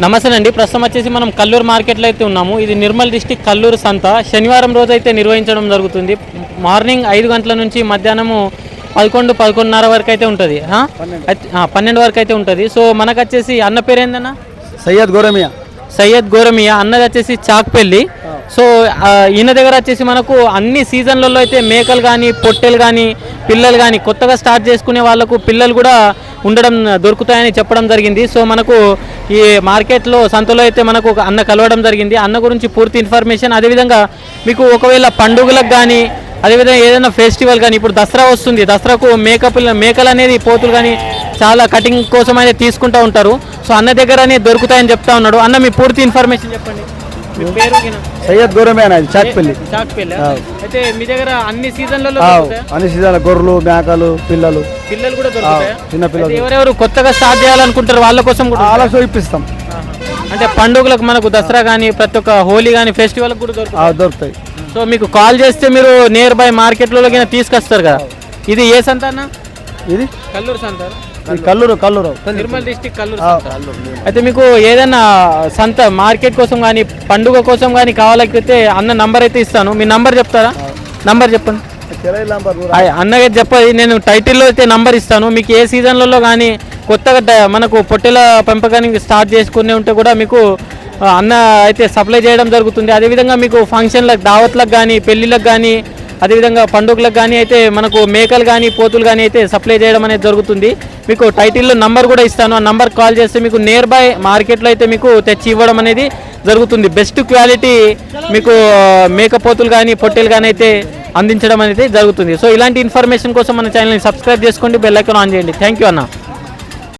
నమస్తే అండి. ప్రస్తుతం వచ్చేసి మనం కల్లూరు మార్కెట్లో అయితే ఉన్నాము. ఇది నిర్మల్ డిస్టిక్ కల్లూరు సంత. శనివారం రోజు అయితే నిర్వహించడం జరుగుతుంది. మార్నింగ్ ఐదు గంటల నుంచి మధ్యాహ్నము పదకొండు పదకొండున్నర వరకు అయితే ఉంటుంది. పన్నెండు. వరకు అయితే ఉంటుంది. సో మనకు వచ్చేసి అన్న పేరు ఏందన్నా సయ్యద్ గోరమియా. సయ్యద్ గోరమియా. అన్నది వచ్చేసి చాక్పల్లి. సో ఈయన దగ్గర వచ్చేసి మనకు అన్ని సీజన్లలో అయితే మేకలు కానీ పొట్టెలు కానీ పిల్లలు కానీ కొత్తగా స్టార్ట్ చేసుకునే వాళ్ళకు పిల్లలు కూడా ఉండడం దొరుకుతాయని చెప్పడం జరిగింది. సో మనకు ఈ మార్కెట్లో సంతలో అయితే మనకు ఒక అన్న కలవడం జరిగింది. అన్న గురించి పూర్తి ఇన్ఫర్మేషన్. అదేవిధంగా మీకు ఒకవేళ పండుగలకు కానీ అదేవిధంగా ఏదైనా ఫెస్టివల్ కానీ ఇప్పుడు దసరా వస్తుంది. దసరాకు మేకప్ మేకలు అనేది పోతులు కానీ చాలా కటింగ్ కోసం అయితే తీసుకుంటూ ఉంటారు. సో అన్న దగ్గరనే దొరుకుతాయని చెప్తా ఉన్నాడు. అన్న మీ పూర్తి ఇన్ఫర్మేషన్ చెప్పండి. పేరు? సయ్యద్ నాది చాక్పల్లి చాక్పల్లి. అయితే మీ దగ్గర అన్ని సీజన్లలో? అన్ని సీజన్ల గొర్రెలు మేకలు పిల్లలు పిల్లలు కూడా దొరుకుతాయా చిన్న పిల్లలు. ఎవరెవరు కొత్తగా స్టార్ట్ చేయాలనుకుంటారు వాళ్ళ కోసం కూడా? ఇప్పిస్తాం ఆహా. అంటే పండుగలకు మనకు దసరా కానీ ప్రతి ఒక్క హోలీ కానీ ఫెస్టివల్ కూడా దొరుకుతాయి దొరుకుతాయి సో మీకు కాల్ చేస్తే మీరు నియర్ బై మార్కెట్లో తీసుకొస్తారు కదా ఇది ఏ సంత అన్న ఇది కల్లూరు సంత ఈ కల్లూరు కల్లూరు. నిర్మల్ డిస్టిక్ కల్లూరు అయితే మీకు ఏదైనా సంత మార్కెట్ కోసం కానీ పండుగ కోసం కానీ కావాలైతే అన్న నంబర్ అయితే ఇస్తాను. మీ నంబర్ చెప్తారా? నంబర్ చెప్పండి. కిరాయి నంబర్ కూడా. ఆ- అన్నగా చెప్పది నేను టైటిల్లో అయితే నంబర్ ఇస్తాను. మీకు ఏ సీజన్లలో కానీ కొత్తగా మనకు పొట్టెల పెంపకానికి స్టార్ట్ చేసుకునే ఉంటే కూడా మీకు అన్న అయితే సప్లై చేయడం జరుగుతుంది. అదేవిధంగా మీకు ఫంక్షన్లకు దావత్లకు కానీ పెళ్ళిళ్ళకి కానీ అదేవిధంగా పండుగలకు కానీ అయితే మనకు మేకలు కానీ పోతులు కానీ అయితే సప్లై చేయడం అనేది జరుగుతుంది. మీకు టైటిల్లో నంబర్ కూడా ఇస్తాను. ఆ నంబర్ కాల్ చేస్తే మీకు నియర్ బై మార్కెట్లో అయితే మీకు తెచ్చి ఇవ్వడం అనేది జరుగుతుంది. బెస్ట్ క్వాలిటీ మీకు మేకపోతులు కానీ పొట్టెలు కానీ అయితే అందించడం అనేది జరుగుతుంది. సో ఇలాంటి ఇన్ఫర్మేషన్ కోసం మన ఛానల్ని సబ్స్క్రైబ్ చేసుకోండి. బెల్ ఐకాన్ ఆన్ చేయండి. థ్యాంక్ యూ అన్న.